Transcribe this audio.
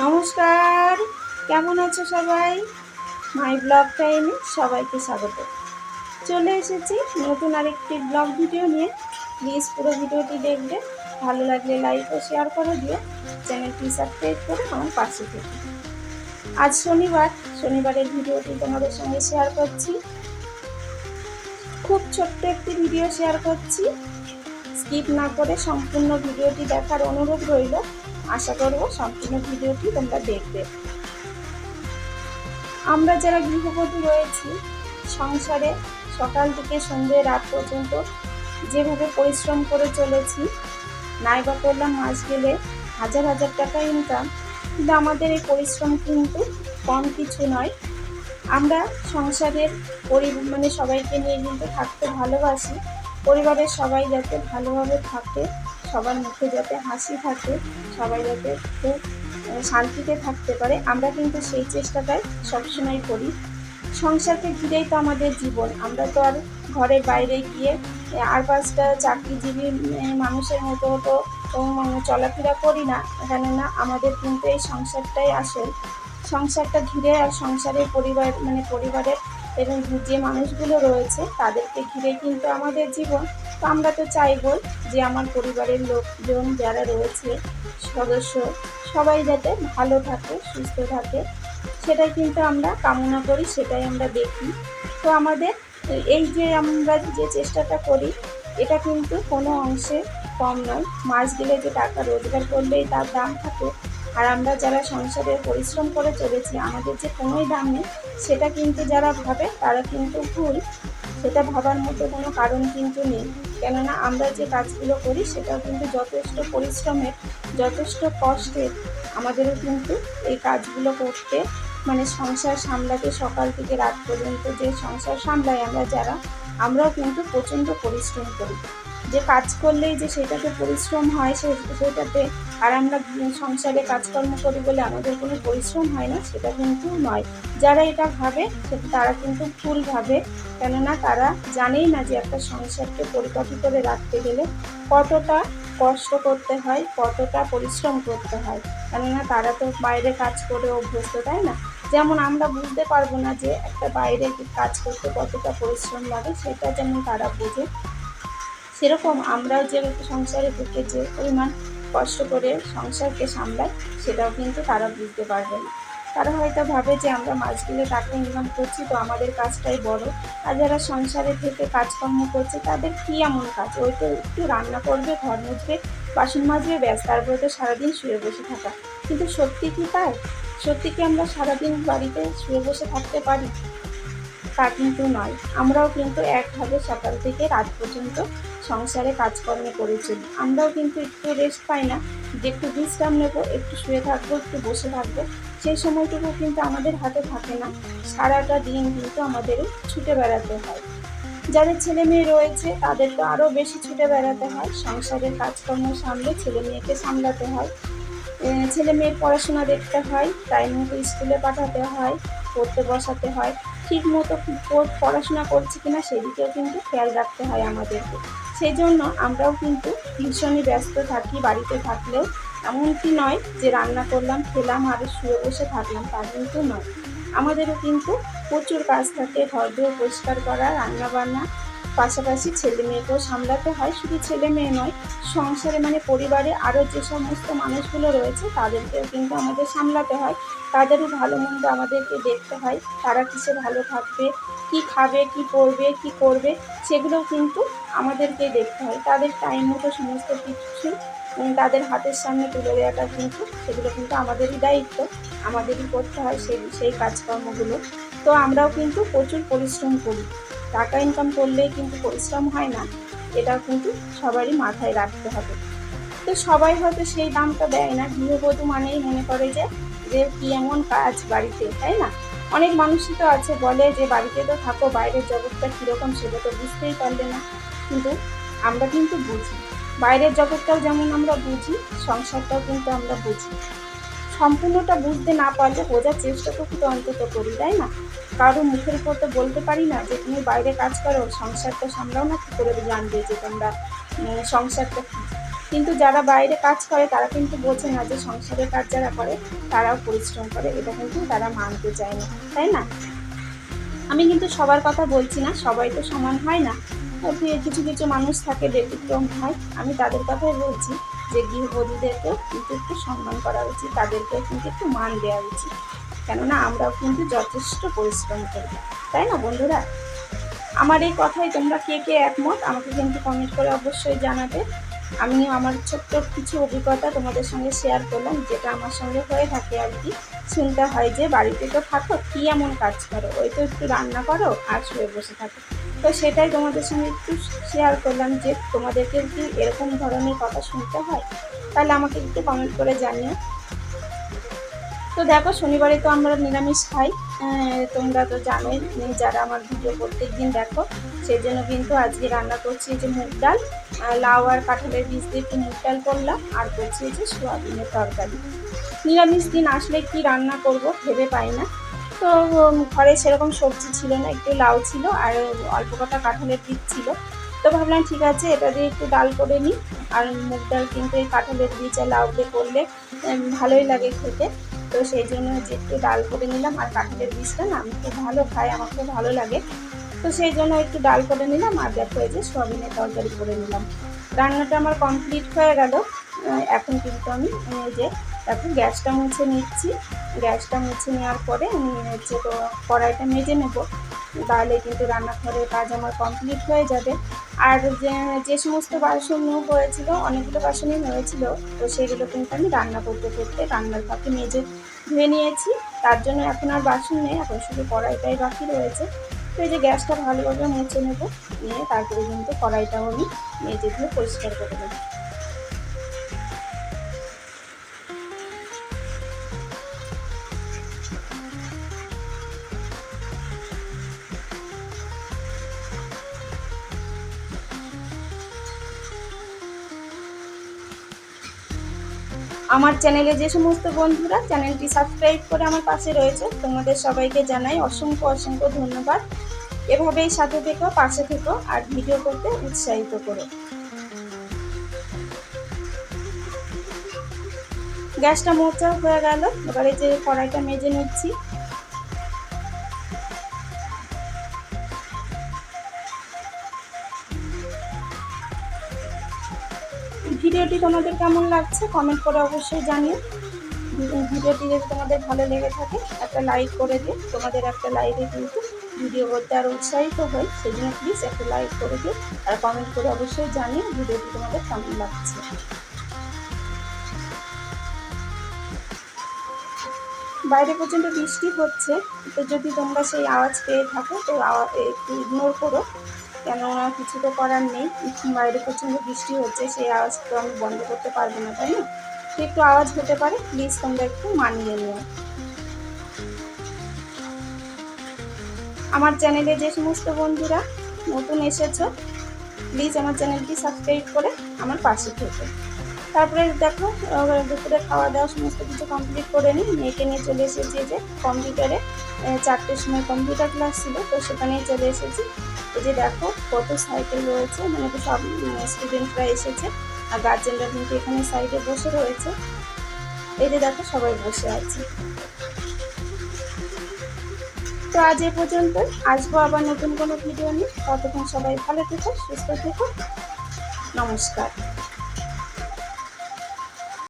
নমস্কার। কেমন আছো সবাই? মাই ব্লগ টাইমে সবাইকে স্বাগত। চলে এসেছি নতুন আরেকটি ব্লগ ভিডিও নিয়ে। প্লিজ পুরো ভিডিওটি দেখবে। ভালো লাগলে লাইক ও শেয়ার করে দিও। চ্যানেলটি সাবস্ক্রাইব করে আমার পাশে থেকে। আজ শনিবার। শনিবারের ভিডিওটি তোমাদের সঙ্গে শেয়ার করছি। খুব ছোট্ট একটি ভিডিও শেয়ার করছি। স্কিপ না করে সম্পূর্ণ ভিডিওটি দেখার অনুরোধ রইল। আশা করব সম্পূর্ণ ভিডিওটি তোমরা দেখবে। আমরা যারা গৃহবধূ রয়েছি, সংসারে সকাল থেকে সন্ধ্যে রাত পর্যন্ত যেভাবে পরিশ্রম করে চলেছি, নাইবা করলাম মাস গেলে হাজার হাজার টাকা ইনকাম কিন্তু আমাদের এই পরিশ্রম কিন্তু কম কিছু নয়। আমরা সংসারের পরি মানে সবাইকে নিয়ে কিন্তু থাকতে ভালোবাসি, পরিবারের সবাই যাতে ভালোভাবে থাকে সবার মুখে যাতে হাসি থাকে, সবাই যাতে খুব শান্তিতে থাকতে পারে, আমরা কিন্তু সেই চেষ্টাটাই সবসময় করি। সংসারকে ঘিরেই তো আমাদের জীবন। আমরা তো আর ঘরের বাইরে গিয়ে আর পাঁচটা চাকরিজীবী মানুষের মতো তো চলাফেরা করি না। কেননা আমাদের কিন্তু এই সংসারটাই আসল। সংসারটা ঘিরে আর সংসারের পরিবার মানে পরিবারের এবং যে মানুষগুলো রয়েছে, তাদেরকে ঘিরে কিন্তু আমাদের জীবন। তো আমরা তো চাইব যে আমার পরিবারের লোকজন যারা রয়েছে, সদস্য, সবাই যাতে ভালো থাকে, সুস্থ থাকে। সেটাই কিন্তু আমরা কামনা করি, সেটাই আমরা দেখি। তো আমাদের এই যে আমরা যে চেষ্টাটা করি, এটা কিন্তু কোনো অংশে কম নয়। মাস গেলে যে টাকা রোজগার করলেই তার দাম থাকে। আর আমরা যারা সংসারে পরিশ্রম করে চলেছি, আমাদের যে কোনোই দাম নেই, সেটা কিন্তু যারা ভাবে, তারা কিন্তু ভুল। সেটা ভাবার মতো কোনো কারণ কিন্তু নেই। কেননা আমরা যে কাজগুলো করি, সেটাও কিন্তু যথেষ্ট পরিশ্রমের, যথেষ্ট কষ্টের। আমাদেরও কিন্তু এই কাজগুলো করতে মানে সংসার সামলাতে সকাল থেকে রাত পর্যন্ত যে সংসার সামলাই আমরা যারা, আমরাও কিন্তু প্রচণ্ড পরিশ্রম করি। যে কাজ করলেই যে সেটাতে পরিশ্রম হয়, সে, সেটাতে আর আমরা সংসারে কাজকর্ম করি বলে আমাদের কোনো পরিশ্রম হয় না, সেটা কিন্তু নয়। যারা এটা ভাবে তারা কিন্তু ভুল ভাবে। কেননা তারা জানেই না যে একটা সংসারকে পরিপাটি করে রাখতে গেলে কতটা কষ্ট করতে হয়, কতটা পরিশ্রম করতে হয়। কেননা তারা তো বাইরে কাজ করে অভ্যস্ত, তাই না? যেমন আমরা বুঝতে পারব না যে একটা বাইরে কাজ করতে কতটা পরিশ্রম লাগে, সেটা যেমন তারা বোঝে সেরকম আমরাও যে সংসারে ঢুকে যে পরিমাণ কষ্ট করে সংসারকে সামলাই, সেটাও কিন্তু তারা বুঝতে পারবে না। তারা হয়তো ভাবে যে আমরা মাছগুলো গেলে টাকা ইনকাম করছি, তো আমাদের কাজটাই বড়। আর যারা সংসারে থেকে কাজকর্ম করছে, তাদের কী এমন কাজ? ওই তো একটু রান্না করবে, ঘর মুছবে, বাসন মাজবে, ব্যাস, তারপরে তো সারাদিন শুয়ে বসে থাকা। কিন্তু সত্যি কি তাই? সত্যি কি আমরা সারাদিন বাড়িতে শুয়ে বসে থাকতে পারি? তা কিন্তু নয়। আমরাও কিন্তু একভাবে সকাল থেকে রাত পর্যন্ত সংসারে কাজকর্ম করে চলি আমরাও কিন্তু একটু রেস্ট পাই না। যে একটু বিশ্রাম নেব, একটু শুয়ে থাকব, একটু বসে থাকব। সেই সময়টুকু কিন্তু আমাদের হাতে থাকে না। সারাটা দিন কিন্তু আমাদের ছুটে বেড়াতে হয়। যাদের ছেলে মেয়ে রয়েছে, তাদের তো আরও বেশি ছুটে বেড়াতে হয়। সংসারের কাজকর্ম সামলে ছেলে মেয়েকে সামলাতে হয়। ছেলে মেয়ের পড়াশোনা দেখতে হয় টাইম মতো স্কুলে পাঠাতে হয়, পড়তে বসাতে হয়। ঠিক মতো পড়াশোনা করছে কিনা সেদিকেও কিন্তু খেয়াল রাখতে হয় আমাদেরকে। সেই জন্য আমরাও কিন্তু ভীষণই ব্যস্ত থাকি, বাড়িতে থাকলেও। এমনকি নয় যে রান্না করলাম, খেলাম, আর শুয়ে বসে থাকলাম, তা কিন্তু নয়। আমাদেরও কিন্তু প্রচুর কাজ থাকে, ঘর দুয়ার পরিষ্কার করা রান্না বান্না পাশাপাশি ছেলে মেয়েকেও সামলাতে হয়। শুধু ছেলে মেয়ে নয়, সংসারে মানে পরিবারে আরও যে সমস্ত মানুষগুলো রয়েছে, তাদেরকেও কিন্তু আমাদের সামলাতে হয়। তাদেরও ভালো মন্দ আমাদেরকে দেখতে হয়, তারা কিসে ভালো থাকবে, কি খাবে, কি পরবে, কি করবে, সেগুলোও কিন্তু আমাদেরকে দেখতে হয়। তাদের টাইম মতো সমস্ত কিছু তাদের হাতের সামনে তুলে দেওয়াটা কিন্তু, সেগুলো কিন্তু আমাদেরই দায়িত্ব, আমাদেরই করতে হয় সেই সেই কাজকর্মগুলো। তো আমরাও কিন্তু প্রচুর পরিশ্রম করি। টাকা ইনকাম করলেই কিন্তু পরিশ্রম হয় না, এটা কিন্তু সবারই মাথায় রাখতে হবে। তো সবাই হয়তো সেই দামটা দেয় না, গৃহবধূ মানেই মনে করে যে যে কি এমন কাজ বাড়িতে, তাই না? অনেক মানুষই তো আছে, বলে যে বাড়িতে তো থাকো, বাইরের জগৎটা কীরকম সেটা তো বুঝতেই পারলে না। কিন্তু আমরা কিন্তু বুঝি। বাইরের জগৎটাও যেমন আমরা বুঝি, সংসারটাও কিন্তু আমরা বুঝি। সম্পূর্ণটা বুঝতে না পারলে বোঝার চেষ্টা তো অন্তত করি, তাই না? কারও মুখের উপর তো বলতে পারি না যে, তুমি বাইরে কাজ করো, সংসারটা সামলাও না, কী করে জানবে যে তোমরা সংসারটা কী? কিন্তু যারা বাইরে কাজ করে, তারা কিন্তু বোঝে না যে, সংসারের কাজ যারা করে, তারাও পরিশ্রম করে, এটা কিন্তু তারা মানতে চায় না, তাই না? আমি কিন্তু সবার কথা বলছি না, সবাই তো সমান হয় না। কিছু কিছু মানুষ থাকে ব্যতিক্রম হয়, আমি তাদের কথাই বলছি। যে গৃহবধূদেরকেও কিন্তু একটু সম্মান করা উচিত তাদেরকে কিন্তু একটু মান দেওয়া উচিত। কেননা আমরাও কিন্তু যথেষ্ট পরিশ্রম করি, তাই না বন্ধুরা? আমার এই কথাই তোমরা কে কে একমত আমাকে কিন্তু কমেন্ট করে অবশ্যই জানাবে। আমি আমার ছোট্ট কিছু অভিজ্ঞতা তোমাদের সঙ্গে শেয়ার করলাম, যেটা আমার সঙ্গে হয়ে থাকে আর কি। শুনতে হয় যে বাড়িতে তো থাকো, কী এমন কাজ করো? ওই তো একটু রান্না করো আর শুয়ে বসে থাকো। তো সেটাই তোমাদের সঙ্গে একটু শেয়ার করলাম যে তোমাদেরকে কি এরকম ধরনের কথা শুনতে হয়? তাহলে আমাকে একটু কমেন্ট করে জানিও। তো দেখো, শনিবারে তো আমরা নিরামিষ খাই। তোমরা তো জানোই, যারা আমার ভিডিও প্রত্যেক দিন দেখো সেই জন্য কিন্তু আজকে রান্না করছি যে মুগ ডাল লাউ আর কাঁঠালের বীজ দিয়ে একটু মুগ ডাল করলাম, আর করছি যে সোয়াবিনের তরকারি। নিরামিষ দিন আসলে কি রান্না করব ভেবে পাই না। তো ঘরে সেরকম সবজি ছিল না, একটু লাউ ছিল আর অল্প কটা কাঁঠালের বীজ ছিল। তো ভাবলাম ঠিক আছে, এটা দিয়ে একটু ডাল করে নিই। আর মুগ ডাল কিন্তু এই কাঁঠালের বীজ আর লাউ দিয়ে করলে ভালোই লাগে খেতে। তো সেই জন্য হচ্ছে একটু ডাল করে নিলাম আর কাঁঠালের বীজটা না আমি খুব ভালো খাই আমার খুব ভালো লাগে। তো সেই জন্য একটু ডাল করে নিলাম আর দেখো এই যে সোয়াবিনের তরকারি করে নিলাম। রান্নাটা আমার কমপ্লিট হয়ে গেল। এখন কিন্তু আমি যে এখন গ্যাসটা মুছে নিচ্ছি। গ্যাসটা মুছে নেওয়ার পরে আমি হচ্ছে তো কড়াইটা মেজে নেব। তাহলে কিন্তু রান্নাঘরের কাজ আমার কমপ্লিট হয়ে যাবে। আর যে যে সমস্ত বাসন হয়েছিল, অনেকগুলো বাসনই হয়েছিল, তো সেগুলো কিন্তু আমি রান্না করতে করতে রান্নার ফাঁকে মেজে ধুয়ে নিয়েছি। তার জন্য এখন আর বাসন নেই, এখন শুধু কড়াইটাই বাকি রয়েছে। তো এই যে গ্যাসটা ভালোভাবে মুছে নেব, নিয়ে তারপরে কিন্তু কড়াইটাও আমি মেজে ধুয়ে পরিষ্কার করে দেবো আমার চ্যানেলে যে সমস্ত বন্ধুরা চ্যানেলটি সাবস্ক্রাইব করে আমার পাশে রয়েছে, তোমাদের সবাইকে জানাই অসংখ্য অসংখ্য ধন্যবাদ। এভাবেই সাথে থেকো, পাশে থেকো, আর ভিডিও করতে উৎসাহিত করো। গ্যাসটা মোচা হয়ে গেল, এবারে যে কড়াইটা মেজে নিচ্ছি। ভিডিওটি তোমাদের কেমন লাগছে কমেন্ট করে অবশ্যই জানিও। ভিডিওটি যদি তোমাদের ভালো লেগে থাকে, একটা লাইক করে দিও। তোমাদের একটা লাইকে কিন্তু ভিডিও করতে আরও উৎসাহিত হই সেই জন্য প্লিজ একটা লাইক করে দিও। আর কমেন্ট করে অবশ্যই জানিও ভিডিওটি তোমাদের কেমন লাগছে। বাইরে পর্যন্ত বৃষ্টি হচ্ছে, তো যদি তোমরা সেই আওয়াজ পেয়ে থাকো, তো একটু ইগনোর করো। কেননা কিছু তো করার নেই। বাইরে প্রচণ্ড বৃষ্টি হচ্ছে, সেই আওয়াজ তো আমি বন্ধ করতে পারব না, তাই না? একটু আওয়াজ হতে পারে প্লিজ তোমরা একটু মানিয়ে নিও। আমার চ্যানেলে যে সমস্ত বন্ধুরা নতুন এসেছ প্লিজ আমার চ্যানেলটি সাবস্ক্রাইব করে আমার পাশে থেকো। তারপরে দেখো দুপুরে খাওয়া দাওয়া সমস্ত কিছু কমপ্লিট করে নিই, মেয়েকে নিয়ে চলে এসেছি যে কম্পিউটারে চারটের সময় কম্পিউটার ক্লাস ছিল, তো সেখানেই চলে এসেছি। এই যে দেখো, কত সাইকেল রয়েছে মানে সব স্টুডেন্টরা এসেছে, আর গার্জেনরা কিন্তু এখানে সাইডে বসে রয়েছে। এই যে দেখো, সবাই বসে আছে। তো আজ এ পর্যন্ত, আসব আবার নতুন কোনো ভিডিও নিয়ে। ততক্ষণ সবাই ভালো থেকো, সুস্থ থেকো। নমস্কার।